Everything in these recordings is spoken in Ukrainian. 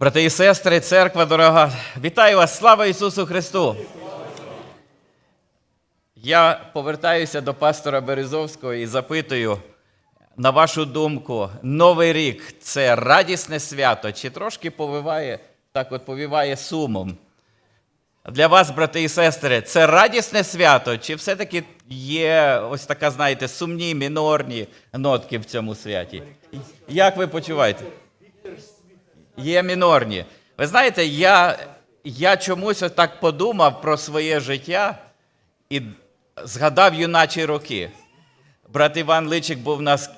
Брати і сестри, церква дорога, вітаю вас! Слава Ісусу Христу! Я повертаюся до пастора Березовського і запитую, на вашу думку, Новий рік це радісне свято, чи трошки повиває, так от повіває сумом? Для вас, брати і сестри, це радісне свято, чи все-таки є ось така, знаєте, сумні, мінорні нотки в цьому святі? Як ви почуваєте? Є мінорні. Ви знаєте, я, я чомусь так подумав про своє життя і згадав юначі роки. Брат Іван Личик був у нас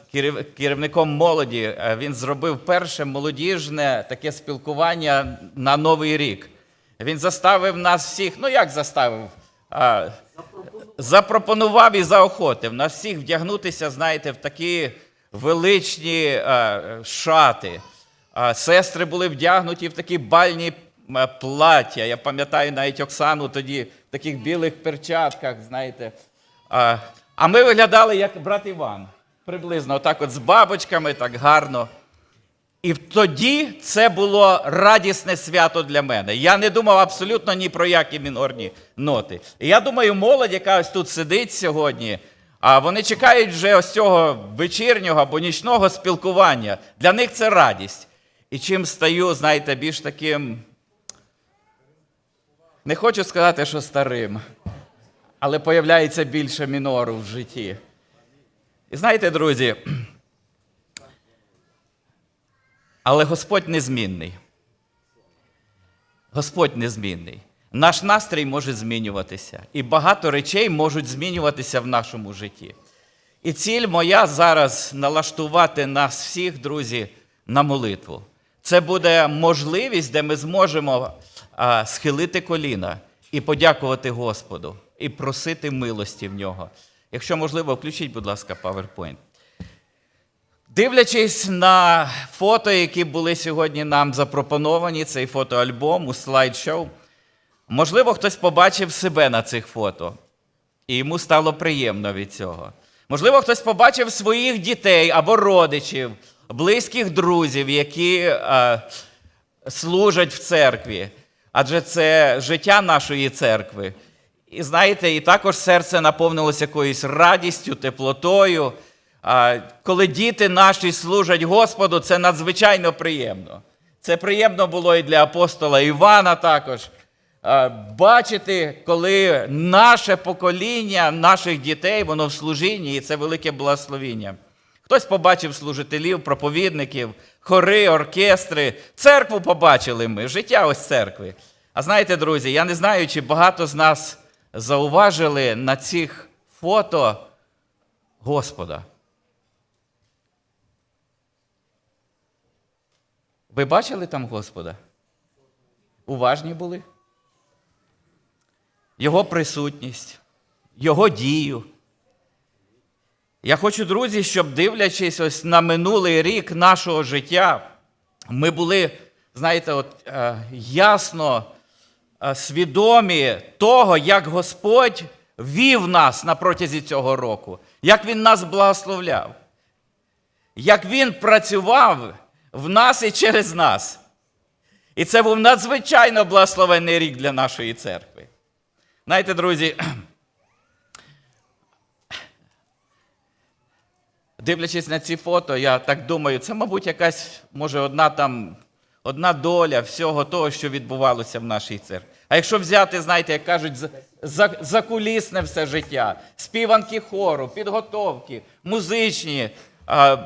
керівником молоді. Е, Він зробив перше молодіжне таке спілкування на Новий рік. Він заставив нас всіх, ну як заставив? А, запропонував і заохотив нас всіх вдягнутися, знаєте, в такі величні е, шати. Сестри були вдягнуті в такі бальні плаття. Я пам'ятаю навіть Оксану тоді в таких білих перчатках, знаєте. А ми виглядали як брат Іван. Приблизно, отак от з бабочками, так гарно. І тоді це було радісне свято для мене. Я не думав абсолютно ні про які мінорні ноти. І я думаю, молодь, яка ось тут сидить сьогодні, а вони чекають вже ось цього вечірнього або нічного спілкування. Для них це радість. І чим стаю, знаєте, більш таким. Не хочу сказати, що старим, але появляється більше мінору в житті. І знаєте, друзі, але Господь незмінний. Господь незмінний. Наш настрій може змінюватися, і багато речей можуть змінюватися в нашому житті. І ціль моя зараз налаштувати нас всіх, друзі, на молитву. Це буде можливість, де ми зможемо схилити коліна і подякувати Господу, і просити милості в нього. Якщо можливо, включіть, будь ласка, PowerPoint. Дивлячись на фото, які були сьогодні нам запропоновані, цей фотоальбом у слайд-шоу, можливо, хтось побачив себе на цих фото, і йому стало приємно від цього. Можливо, хтось побачив своїх дітей або родичів, близьких друзів, які е, служать в церкві, адже це життя нашої церкви. І знаєте, і також серце наповнилося якоюсь радістю, теплотою. А, Коли діти наші служать Господу, це надзвичайно приємно. Це приємно було і для апостола Івана також. Бачити, коли наше покоління наших дітей, воно в служінні, і це велике благословіння. Хтось побачив служителів, проповідників, хори, оркестри, церкву побачили ми, життя ось церкви. А знаєте, друзі, я не знаю, чи багато з нас зауважили на цих фото Господа. Ви бачили там Господа? Уважні були? Його присутність, Його дію. Я хочу, друзі, щоб дивлячись ось на минулий рік нашого життя, ми були, знаєте, от, е, ясно е, свідомі того, як Господь вів нас на протязі цього року, як Він нас благословляв, як Він працював в нас і через нас. І це був надзвичайно благословенний рік для нашої церкви. Знаєте, друзі, дивлячись на ці фото, я так думаю, це, мабуть, якась, може, одна там, одна доля всього того, що відбувалося в нашій церкві. А якщо взяти, знаєте, як кажуть, за- за- закулісне все життя, співанки хору, підготовки, музичні, а,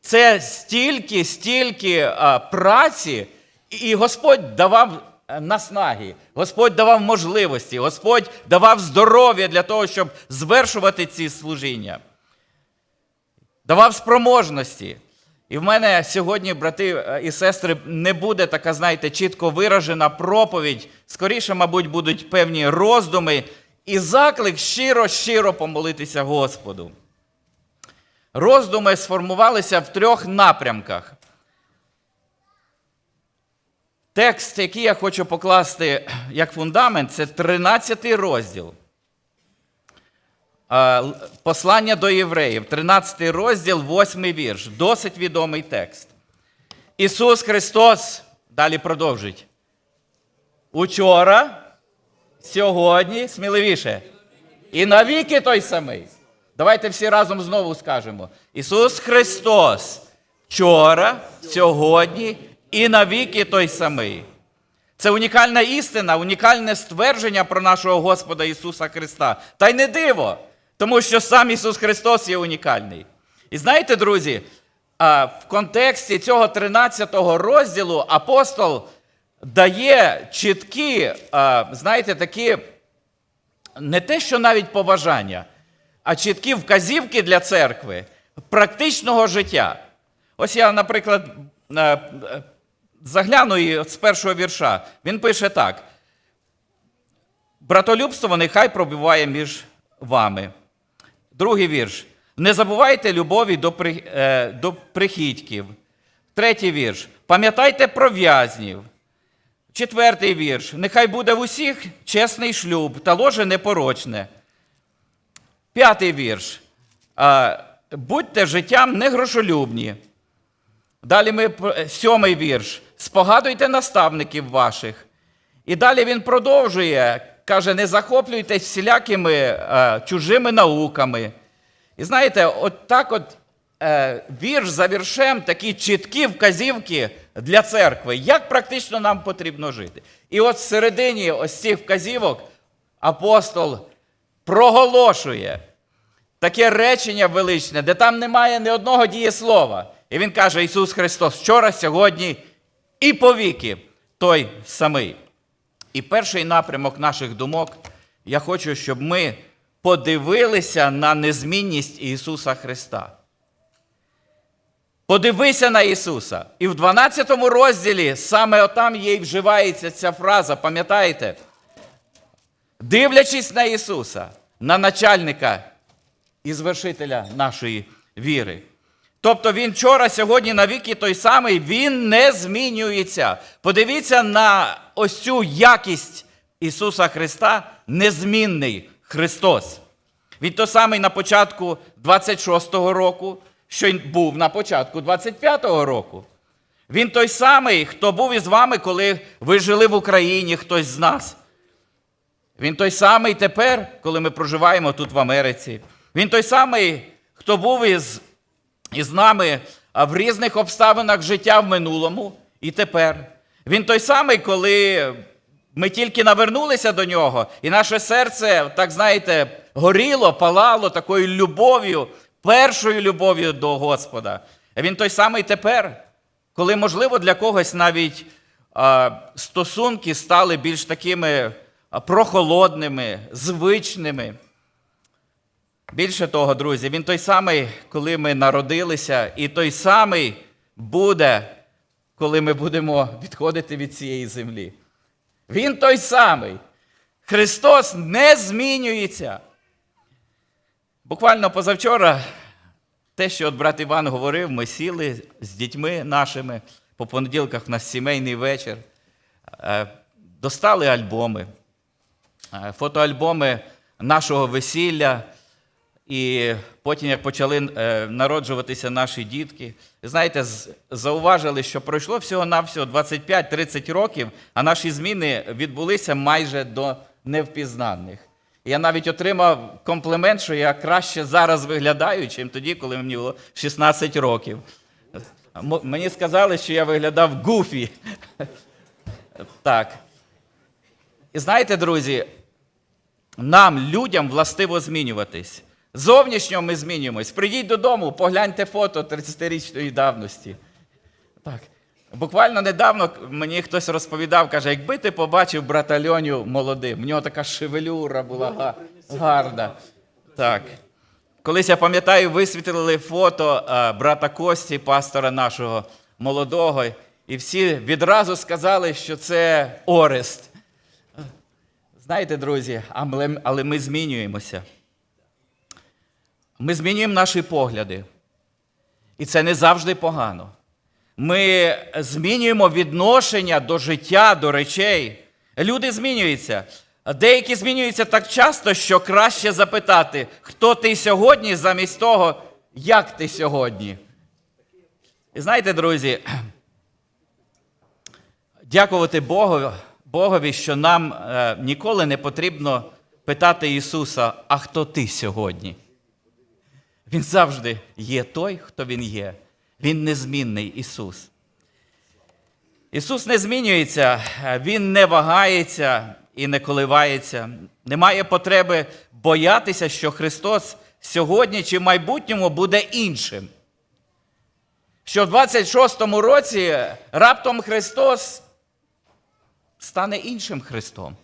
це стільки, стільки а, праці, і Господь давав е, наснаги, Господь давав можливості, Господь давав здоров'я для того, щоб звершувати ці служіння. Давав спроможності. І в мене сьогодні, брати е, і сестри, не буде така, знаєте, чітко виражена проповідь. Скоріше, мабуть, будуть певні роздуми і заклик щиро-щиро помолитися Господу. Роздуми сформувалися в трьох напрямках. Текст, який я хочу покласти як фундамент, це 13 розділ. Е, Послання до євреїв, 13 розділ, 8 вірш. Досить відомий текст. Ісус Христос Далі продовжить. Учора, сьогодні, сміливіше. І навіки той самий. Давайте всі разом знову скажемо. Ісус Христос вчора, сьогодні і навіки той самий. Це унікальна істина, унікальне ствердження про нашого Господа Ісуса Христа. Та й не диво, тому що сам Ісус Христос є унікальний. І знаєте, друзі, в контексті цього 13 розділу апостол дає чіткі, знаєте, такі не те, що навіть побажання, а чіткі вказівки для церкви практичного життя. Ось я, наприклад, загляну і з першого вірша. Він пише так: братолюбство нехай пробиває між вами. Другий вірш. Не забувайте любові до, е, до прихідьків. Третій вірш. Пам'ятайте про в'язнів. Четвертий вірш. Нехай буде в усіх чесний шлюб та ложе непорочне. П'ятий вірш. Будьте життям негрошолюбні. Далі ми сьомий вірш. Спогадуйте наставників ваших. І далі він продовжує, каже: не захоплюйтесь всілякими е, чужими науками. І знаєте, от так от е, вірш за віршем такі чіткі вказівки для церкви, як практично нам потрібно жити. І от всередині ось цих вказівок апостол проголошує таке речення величне, де там немає ні одного дієслова. І він каже: Ісус Христос вчора, сьогодні і повіки той самий. І перший напрямок наших думок, я хочу, щоб ми подивилися на незмінність Ісуса Христа. Подивися на Ісуса. І в 12 розділі саме отам їй вживається ця фраза, пам'ятаєте? Дивлячись на Ісуса, на начальника і звершителя нашої віри. Тобто він вчора, сьогодні, навіки той самий, він не змінюється. Подивіться на ось цю якість Ісуса Христа, незмінний Христос. Він той самий на початку 26-го року, що й був на початку 25-го року. Він той самий, хто був із вами, коли ви жили в Україні, хтось з нас. Він той самий тепер, коли ми проживаємо тут в Америці. Він той самий, хто був із, із нами в різних обставинах життя в минулому і тепер. Він той самий, коли ми тільки навернулися до нього, і наше серце, так знаєте, горіло, палало такою любов'ю, першою любов'ю до Господа. Він той самий тепер, коли, можливо, для когось навіть стосунки стали більш такими прохолодними, звичними. Більше того, друзі, він той самий, коли ми народилися, і той самий буде, коли ми будемо відходити від цієї землі. Він той самий. Христос не змінюється. Буквально позавчора, те, що от брат Іван говорив, ми сіли з дітьми нашими, по понеділках в нас сімейний вечір, е, достали альбоми, е, фотоальбоми нашого весілля. І потім, як почали е, народжуватися наші дітки, знаєте, зауважили, що пройшло всього-навсього 25-30 років, а наші зміни відбулися майже до невпізнаних. Я навіть отримав комплімент, що я краще зараз виглядаю, чим тоді, коли мені було 16 років. Мені сказали, що я виглядав гуфі. Так. І знаєте, друзі, нам, людям, властиво змінюватись. Зовнішньо ми змінюємось. Прийдіть додому, погляньте фото 30-річної давності. Так. Буквально недавно мені хтось розповідав, каже, якби ти побачив брата Льоню молодим, в нього така шевелюра була га- гарна. Так. Колись я пам'ятаю, висвітлили фото а, брата Кості, пастора нашого молодого, і всі відразу сказали, що це Орест. Знаєте, друзі, але ми змінюємося. Ми змінюємо наші погляди. І це не завжди погано. Ми змінюємо відношення до життя, до речей. Люди змінюються. Деякі змінюються так часто, що краще запитати, хто ти сьогодні, замість того, як ти сьогодні. І знаєте, друзі, дякувати Богу, Богові, що нам е, ніколи не потрібно питати Ісуса, а хто ти сьогодні? Він завжди є той, хто Він є. Він незмінний Ісус. Ісус не змінюється, Він не вагається і не коливається. Немає потреби боятися, що Христос сьогодні чи в майбутньому буде іншим. Що в 26-му році раптом Христос стане іншим Христом.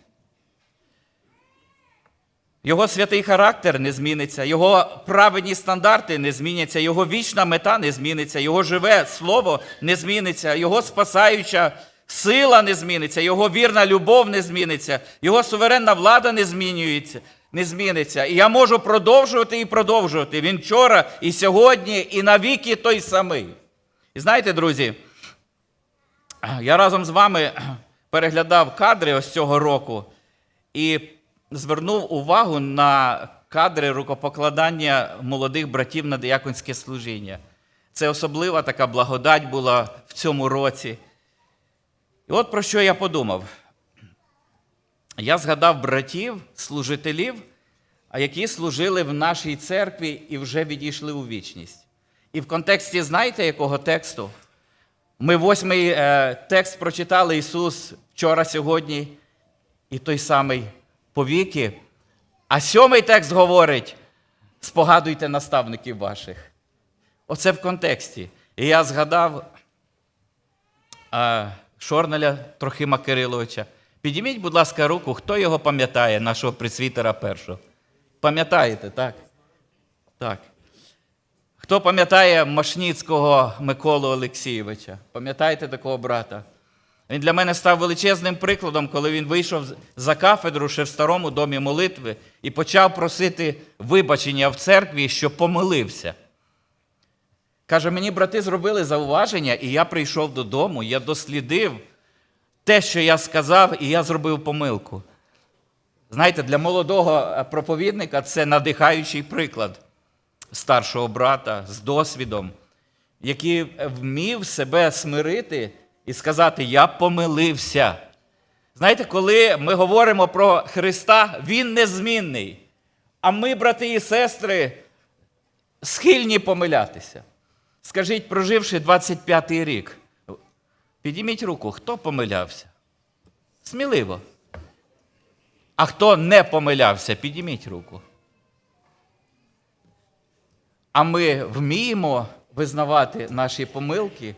Його святий характер не зміниться, його праведні стандарти не зміняться, його вічна мета не зміниться, його живе слово не зміниться, його спасаюча сила не зміниться, його вірна любов не зміниться, його суверенна влада не змінюється, не зміниться. І я можу продовжувати і продовжувати. Він вчора і сьогодні, і навіки той самий. І знаєте, друзі, я разом з вами переглядав кадри ось цього року і звернув увагу на кадри рукопокладання молодих братів на дияконське служіння. Це особлива така благодать була в цьому році. І от про що я подумав. Я згадав братів, служителів, які служили в нашій церкві і вже відійшли у вічність. І в контексті, знаєте, якого тексту? Ми восьмий е, текст прочитали Ісус вчора, сьогодні, і той самий повіки. А сьомий текст говорить: спогадуйте наставників ваших. Оце в контексті. І я згадав е, Шорнеля Трохима Кириловича. Підійміть, будь ласка, руку, хто його пам'ятає, нашого пресвітера першого. Пам'ятаєте, так? Так. Хто пам'ятає Машніцького Миколу Олексійовича? Пам'ятаєте такого брата? Він для мене став величезним прикладом, коли він вийшов за кафедру ще в старому домі молитви і почав просити вибачення в церкві, що помилився. Каже, мені брати зробили зауваження, і я прийшов додому, я дослідив те, що я сказав, і я зробив помилку. Знаєте, для молодого проповідника це надихаючий приклад старшого брата з досвідом, який вмів себе смирити і сказати: Я помилився. Знаєте, коли ми говоримо про Христа, Він незмінний. А ми, брати і сестри, схильні помилятися. Скажіть, проживши 25-й рік, підійміть руку, хто помилявся? Сміливо. А хто не помилявся, підійміть руку. А ми вміємо визнавати наші помилки,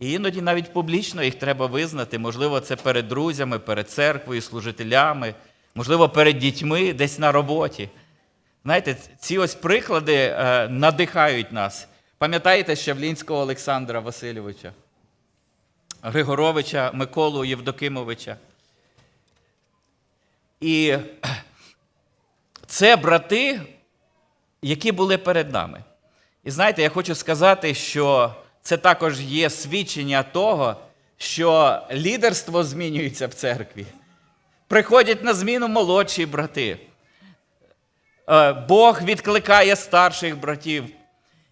і іноді навіть публічно їх треба визнати. Можливо, це перед друзями, перед церквою, служителями, можливо, перед дітьми, десь на роботі. Знаєте, ці ось приклади е, надихають нас. Пам'ятаєте Щавлінського Олександра Васильовича, Григоровича Миколу Євдокимовича? І це брати, які були перед нами. І знаєте, я хочу сказати, що це також є свідчення того, що лідерство змінюється в церкві. Приходять на зміну молодші брати. Е, Бог відкликає старших братів.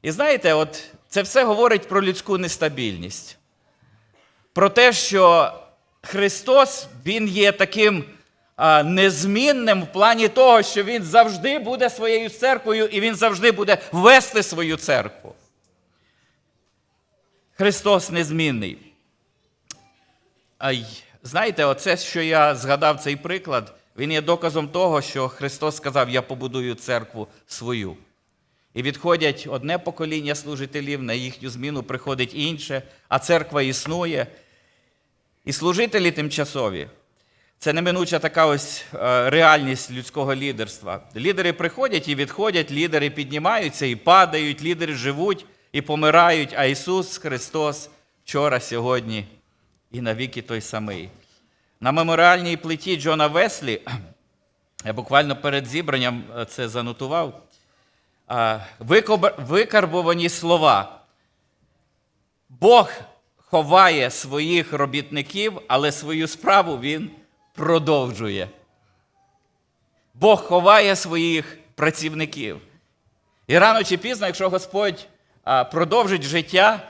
І знаєте, от це все говорить про людську нестабільність. Про те, що Христос Він є таким незмінним в плані того, що Він завжди буде своєю церквою і Він завжди буде вести свою церкву. Христос незмінний. А й, знаєте, оце, що я згадав цей приклад, він є доказом того, що Христос сказав: Я побудую церкву свою. І відходять одне покоління служителів, на їхню зміну приходить інше, а церква існує. І служителі тимчасові це неминуча така ось е, реальність людського лідерства. Лідери приходять і відходять, лідери піднімаються і падають, лідери живуть і помирають, а Ісус Христос вчора, сьогодні і навіки той самий. На меморіальній плиті Джона Веслі, я буквально перед зібранням е, це занотував, викарбовані слова. Бог ховає своїх робітників, але свою справу Він продовжує. Бог ховає своїх працівників. І рано чи пізно, якщо Господь продовжить життя,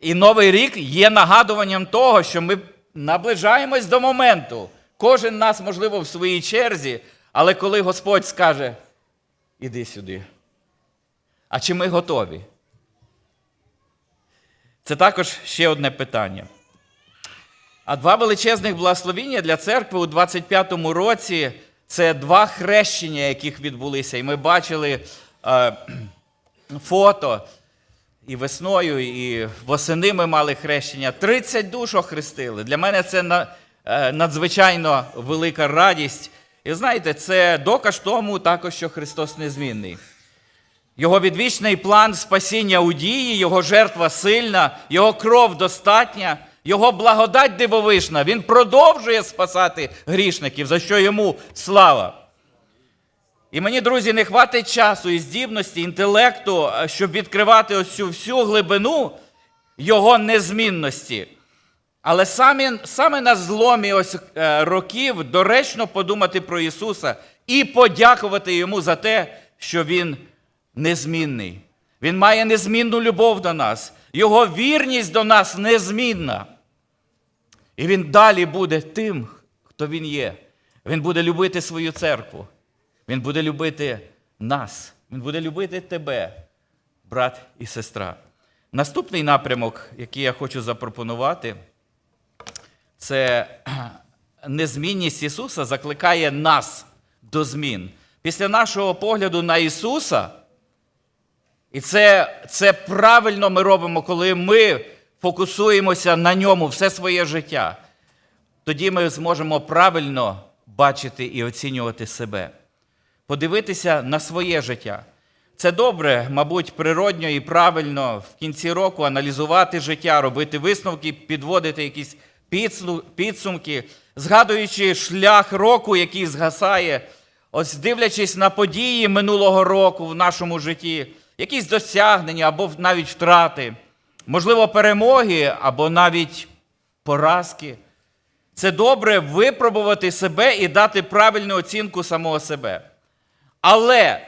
і Новий рік є нагадуванням того, що ми наближаємось до моменту. Кожен нас, можливо, в своїй черзі, але коли Господь скаже, іди сюди. А чи ми готові? Це також ще одне питання. А два величезних благословіння для церкви у 25-му році це два хрещення, яких відбулися. І ми бачили е, фото і весною, і восени ми мали хрещення. 30 душ охрестили. Для мене це е, надзвичайно велика радість. І знаєте, це доказ тому також, що Христос незмінний. Його відвічний план спасіння у дії, його жертва сильна, його кров достатня, його благодать дивовижна. Він продовжує спасати грішників, за що йому слава. І мені, друзі, не хватить часу і здібності, інтелекту, е, щоб відкривати ось цю всю глибину його незмінності. Але саме, саме на зломі ось е, років доречно подумати про Ісуса і подякувати Йому за те, що Він незмінний. Він має незмінну любов до нас. Його вірність до нас незмінна. І він далі буде тим, хто він є. Він буде любити свою церкву. Він буде любити нас. Він буде любити тебе, брат і сестра. Наступний напрямок, який я хочу запропонувати, це незмінність Ісуса закликає нас до змін. Після нашого погляду на Ісуса, і це, це правильно ми робимо, коли ми фокусуємося на ньому все своє життя. Тоді ми зможемо правильно бачити і оцінювати себе, подивитися на своє життя. Це добре, мабуть, природньо і правильно в кінці року аналізувати життя, робити висновки, підводити якісь підсумки, згадуючи шлях року, який згасає, ось дивлячись на події минулого року в нашому житті, якісь досягнення або навіть втрати, можливо, перемоги або навіть поразки. Це добре випробувати себе і дати правильну оцінку самого себе. Але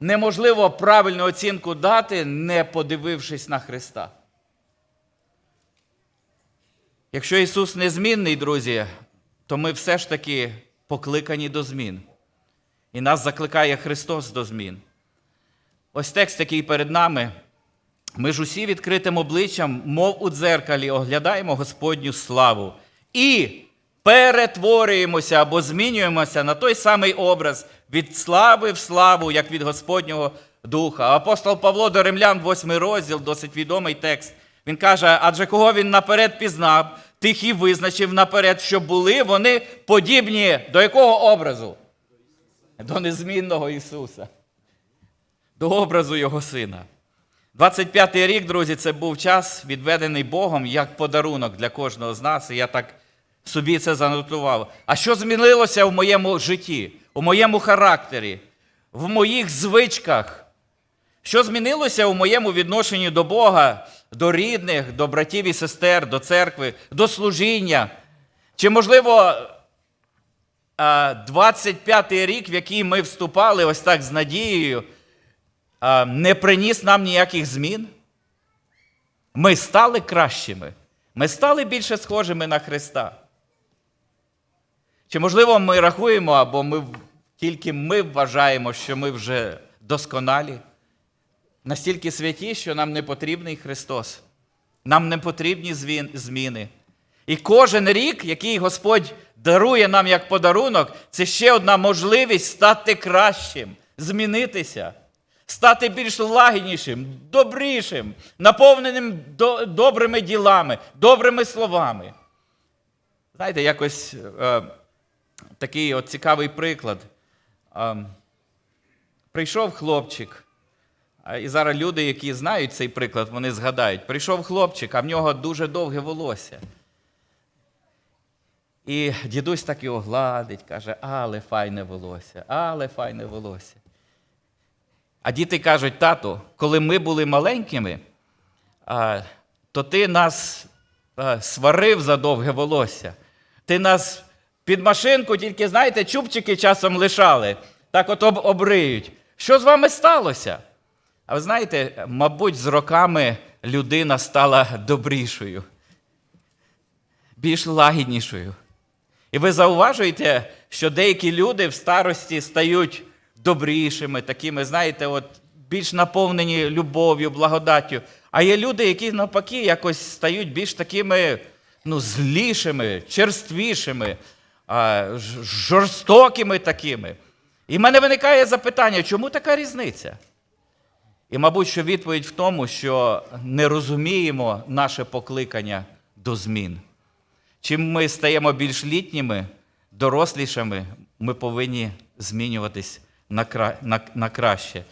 неможливо правильну оцінку дати, не подивившись на Христа. Якщо Ісус незмінний, друзі, то ми все ж таки покликані до змін. І нас закликає Христос до змін. Ось текст, який перед нами. Ми ж усі відкритим обличчям, мов у дзеркалі, оглядаємо Господню славу і перетворюємося або змінюємося на той самий образ від слави в славу, як від Господнього Духа. Апостол Павло до Римлян, 8 розділ, досить відомий текст. Він каже: адже кого він наперед пізнав, тих і визначив наперед, щоб були вони подібні до якого образу? До незмінного Ісуса, до образу Його Сина. 25-й рік, друзі, це був час, відведений Богом як подарунок для кожного з нас, і я так собі це занотував. А що змінилося в моєму житті, у моєму характері, в моїх звичках? Що змінилося у моєму відношенні до Бога, до рідних, до братів і сестер, до церкви, до служіння? Чи, можливо, 25-й рік, в який ми вступали ось так з надією, не приніс нам ніяких змін. Ми стали кращими. Ми стали більше схожими на Христа. Чи, можливо, ми рахуємо, або ми, тільки ми вважаємо, що ми вже досконалі, настільки святі, що нам не потрібний Христос. Нам не потрібні зміни. І кожен рік, який Господь дарує нам як подарунок, це ще одна можливість стати кращим, змінитися стати більш лагіднішим, добрішим, наповненим добрими ділами, добрими словами. Знаєте, якось е, такий от цікавий приклад. Е, прийшов хлопчик, і зараз люди, які знають цей приклад, вони згадають. Прийшов хлопчик, а в нього дуже довге волосся. І дідусь так його гладить, каже, але файне волосся, але файне волосся. А діти кажуть, тату, коли ми були маленькими, то ти нас сварив за довге волосся. Ти нас під машинку, тільки, знаєте, чубчики часом лишали, так от об- обриють. Що з вами сталося? А ви знаєте, мабуть, з роками людина стала добрішою. більш лагіднішою. І ви зауважуєте, що деякі люди в старості стають добрішими, такими, знаєте, от, більш наповнені любов'ю, благодаттю. А є люди, які навпаки якось стають більш такими ну, злішими, черствішими, жорстокими такими. І в мене виникає запитання, чому така різниця? І, мабуть, що відповідь в тому, що не розуміємо наше покликання до змін. Чим ми стаємо більш літніми, дорослішими, ми повинні змінюватись на, кра... на... на краще.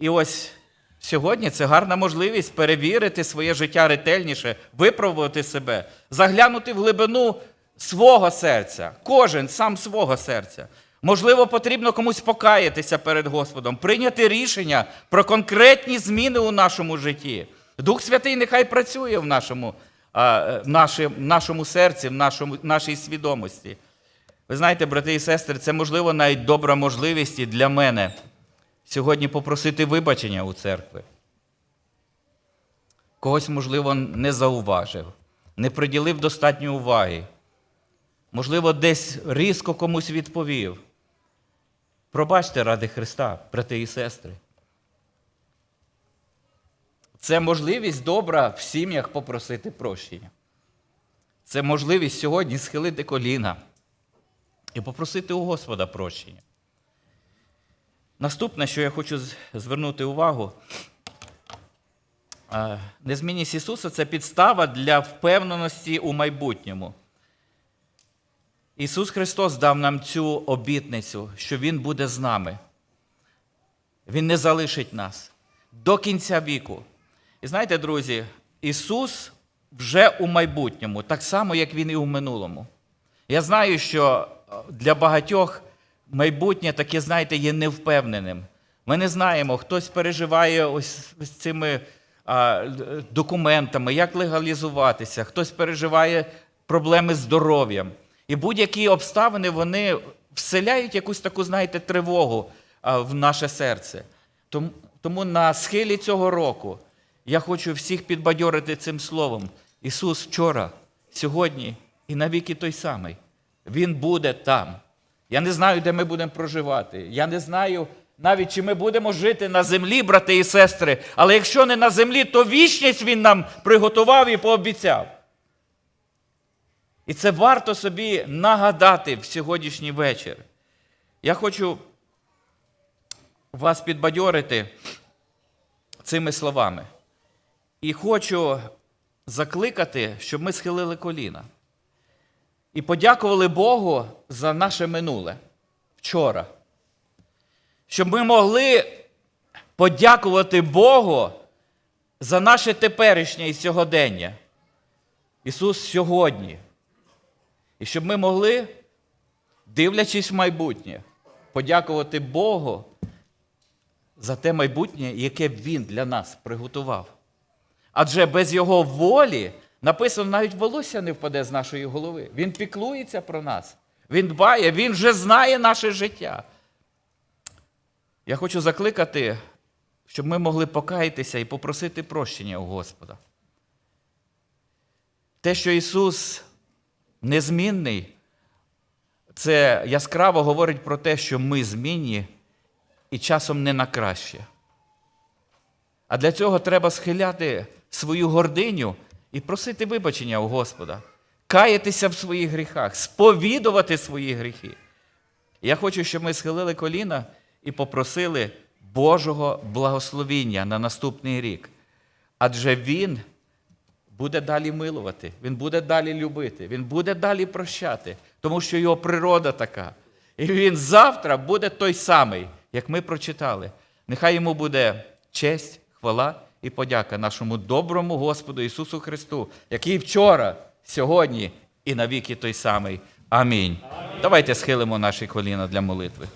І ось сьогодні це гарна можливість перевірити своє життя ретельніше, випробувати себе, заглянути в глибину свого серця, кожен сам свого серця. Можливо, потрібно комусь покаятися перед Господом, прийняти рішення про конкретні зміни у нашому житті. Дух Святий нехай працює в нашому, в нашому серці, в нашому, нашій свідомості. Ви знаєте, брати і сестри, це можливо навіть добра можливість і для мене сьогодні попросити вибачення у церкви. Когось, можливо, не зауважив, не приділив достатньо уваги. Можливо, десь різко комусь відповів. Пробачте ради Христа, брати і сестри. Це можливість добра в сім'ях попросити прощення. Це можливість сьогодні схилити коліна і попросити у Господа прощення. Наступне, що я хочу звернути увагу, незмінність Ісуса це підстава для впевненості у майбутньому. Ісус Христос дав нам цю обітницю, що Він буде з нами. Він не залишить нас до кінця віку. І знаєте, друзі, Ісус вже у майбутньому, так само, як Він і у минулому. Я знаю, що е, для багатьох майбутнє таке, знаєте, є невпевненим. Ми не знаємо, хтось переживає ось з цими а, документами, як легалізуватися, хтось переживає проблеми з здоров'ям. І будь-які обставини вони вселяють якусь таку, знаєте, тривогу в наше серце. Тому, тому на схилі цього року я хочу всіх підбадьорити цим словом. Ісус вчора, сьогодні і навіки той самий. Він буде там. Я не знаю, де ми будемо проживати. Я не знаю навіть, чи ми будемо жити на землі, брати і сестри. Але якщо не на землі, то вічність Він нам приготував і пообіцяв. І це варто собі нагадати в сьогоднішній вечір. Я хочу вас підбадьорити цими словами. І хочу закликати, щоб ми схилили коліна. І подякували Богу за наше минуле вчора. Щоб ми могли подякувати Богу за наше теперішнє і сьогодення. Ісус сьогодні. І щоб ми могли, дивлячись в майбутнє, подякувати Богу за те майбутнє, яке Він для нас приготував. Адже без Його волі написано, навіть волосся не впаде з нашої голови. Він піклується про нас, Він дбає, Він вже знає наше життя. Я хочу закликати, щоб ми могли покаятися і попросити прощення у Господа. Те, що Ісус незмінний, це яскраво говорить про те, що ми змінні і часом не на краще. А для цього треба схиляти свою гординю і просити вибачення у Господа, каятися в своїх гріхах, сповідувати свої гріхи. Я хочу, щоб ми схилили коліна і попросили Божого благословіння на наступний рік. Адже Він буде далі милувати, Він буде далі любити, Він буде далі прощати, тому що його природа така. І він завтра буде той самий, як ми прочитали. Нехай йому буде честь, хвала і подяка нашому доброму Господу Ісусу Христу, який вчора, сьогодні і навіки той самий. Амінь. Давайте схилимо наші коліна для молитви.